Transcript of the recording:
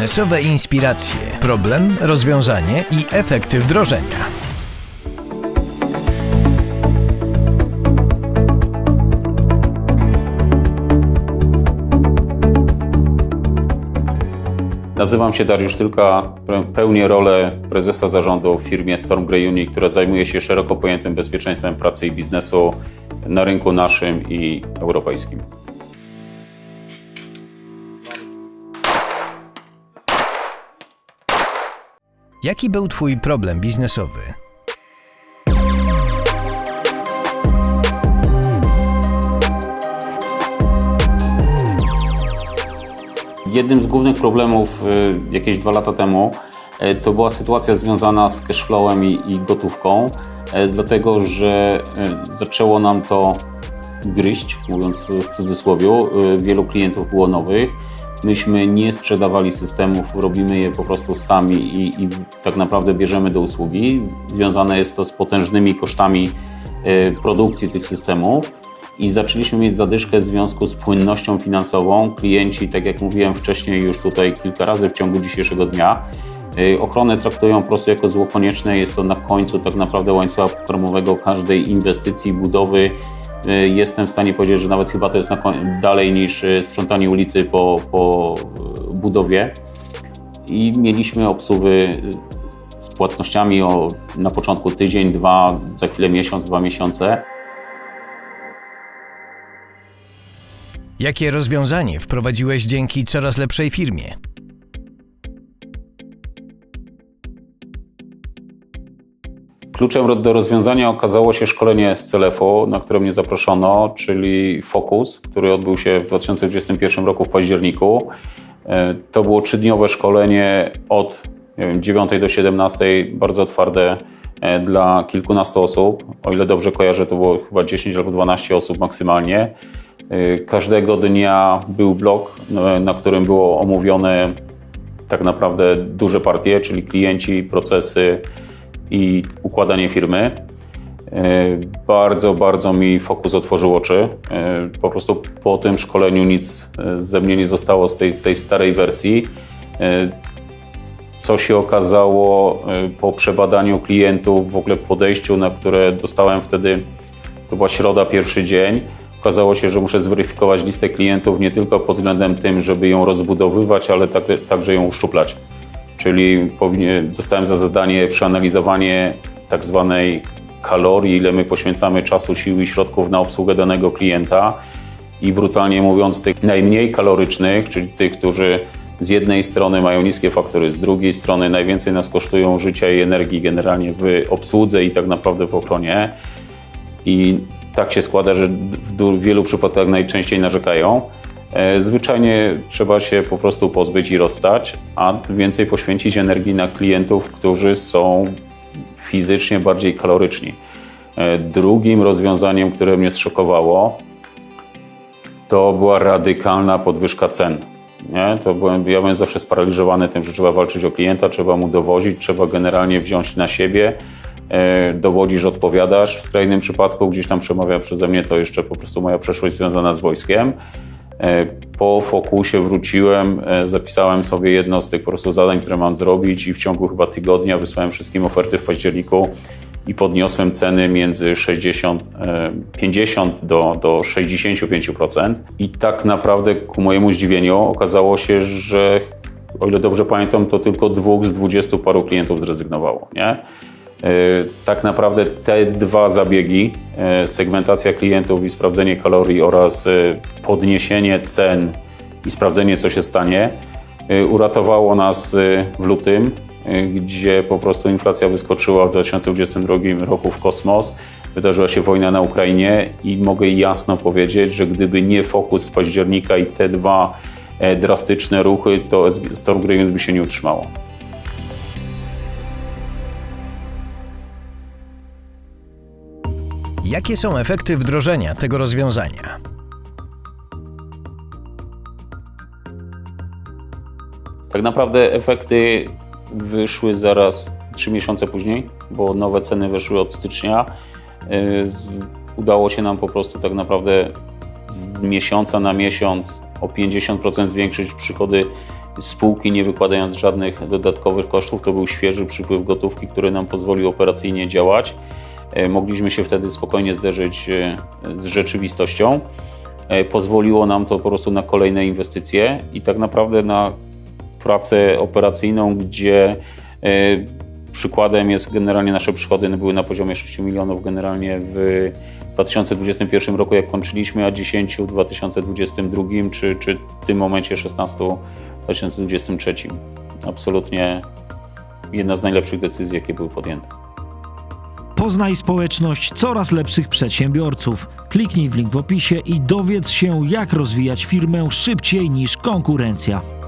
Biznesowe inspiracje, problem, rozwiązanie i efekty wdrożenia. Nazywam się Dariusz Tylka, pełnię rolę prezesa zarządu w firmie Storm Grey Uni, która zajmuje się szeroko pojętym bezpieczeństwem pracy i biznesu na rynku naszym i europejskim. Jaki był Twój problem biznesowy? Jednym z głównych problemów y, jakieś dwa lata temu y, to była sytuacja związana z cashflowem i, gotówką, y, dlatego że zaczęło nam to gryźć, mówiąc w cudzysłowie. Wielu klientów było nowych. Myśmy nie sprzedawali systemów, robimy je po prostu sami i, i tak naprawdę bierzemy do usługi. Związane jest to z potężnymi kosztami produkcji tych systemów i zaczęliśmy mieć zadyszkę w związku z płynnością finansową. Klienci, tak jak mówiłem wcześniej już tutaj kilka razy w ciągu dzisiejszego dnia, y, ochronę traktują po prostu jako zło konieczne. Jest to na końcu tak naprawdę łańcucha pokarmowego każdej inwestycji, budowy. Y, jestem w stanie powiedzieć, że nawet chyba to jest dalej niż y, sprzątanie ulicy po, po budowie. I mieliśmy obsługi z płatnościami o, na początku tydzień, dwa, za chwilę miesiąc, dwa miesiące. Jakie rozwiązanie wprowadziłeś dzięki coraz lepszej firmie? Kluczem do rozwiązania okazało się szkolenie z CLF-u, na które mnie zaproszono, czyli Focus, który odbył się w 2021 roku w październiku. E, to było trzydniowe szkolenie od wiem, 9 do 17, bardzo twarde e, dla kilkunastu osób. O ile dobrze kojarzę, to było chyba 10 albo 12 osób maksymalnie. Y, każdego dnia był blok, no, na którym było omówione tak naprawdę duże partie, czyli klienci, procesy i układanie firmy. Y, bardzo, bardzo mi fokus otworzył oczy. Y, po prostu po tym szkoleniu nic ze mnie nie zostało z tej, z tej starej wersji. Co się okazało po przebadaniu klientów, w ogóle podejściu, na które dostałem wtedy, to była środa, pierwszy dzień Okazało się, że muszę zweryfikować listę klientów nie tylko pod względem tym, żeby ją rozbudowywać, ale tak, także ją uszczuplać. Czyli dostałem za zadanie przeanalizowanie tak zwanej kalorii, ile my poświęcamy czasu, sił i środków na obsługę danego klienta i brutalnie mówiąc tych najmniej kalorycznych, czyli tych, którzy z jednej strony mają niskie faktory, z drugiej strony najwięcej nas kosztują życia i energii generalnie w obsłudze i tak naprawdę w ochronie. I tak się składa, że w wielu przypadkach najczęściej narzekają. E, zwyczajnie trzeba się po prostu pozbyć i rozstać, a więcej poświęcić energii na klientów, którzy są fizycznie bardziej kaloryczni. E, drugim rozwiązaniem, które mnie zszokowało, to była radykalna podwyżka cen. Nie? To byłem, ja byłem zawsze sparaliżowany tym, że trzeba walczyć o klienta, trzeba mu dowozić, trzeba generalnie wziąć na siebie E, dowodzisz, odpowiadasz. W skrajnym przypadku gdzieś tam przemawia przeze mnie to jeszcze po prostu moja przeszłość związana z wojskiem. E, po fokusie wróciłem, e, zapisałem sobie jedno z tych po prostu zadań, które mam zrobić i w ciągu chyba tygodnia wysłałem wszystkim oferty w październiku i podniosłem ceny między 60, 50 do, do 65%. I tak naprawdę ku mojemu zdziwieniu okazało się, że o ile dobrze pamiętam, to tylko dwóch z dwudziestu paru klientów zrezygnowało. Nie? E, tak naprawdę te dwa zabiegi, e, segmentacja klientów i sprawdzenie kalorii oraz e, podniesienie cen i sprawdzenie, co się stanie, uratowało nas w lutym, gdzie po prostu inflacja wyskoczyła w 2022 roku w kosmos. Wydarzyła się wojna na Ukrainie i mogę jasno powiedzieć, że gdyby nie fokus z października i te dwa drastyczne ruchy, to Storm Green by się nie utrzymało. Jakie są efekty wdrożenia tego rozwiązania? Tak naprawdę efekty wyszły zaraz 3 miesiące później, bo nowe ceny weszły od stycznia. Y, udało się nam po prostu tak naprawdę z miesiąca na miesiąc o 50% zwiększyć przychody spółki, nie wykładając żadnych dodatkowych kosztów. To był świeży przypływ gotówki, który nam pozwolił operacyjnie działać. E, Mogliśmy się wtedy spokojnie zderzyć e, z rzeczywistością. E, Pozwoliło nam to po prostu na kolejne inwestycje i tak naprawdę na pracę operacyjną, gdzie przykładem jest generalnie nasze przychody były na poziomie 6 milionów generalnie w 2021 roku, jak kończyliśmy, a 10 w 2022 czy, czy w tym momencie 16 w 2023. Absolutnie jedna z najlepszych decyzji, jakie były podjęte. Poznaj społeczność coraz lepszych przedsiębiorców. Kliknij w link w opisie i dowiedz się, jak rozwijać firmę szybciej niż konkurencja.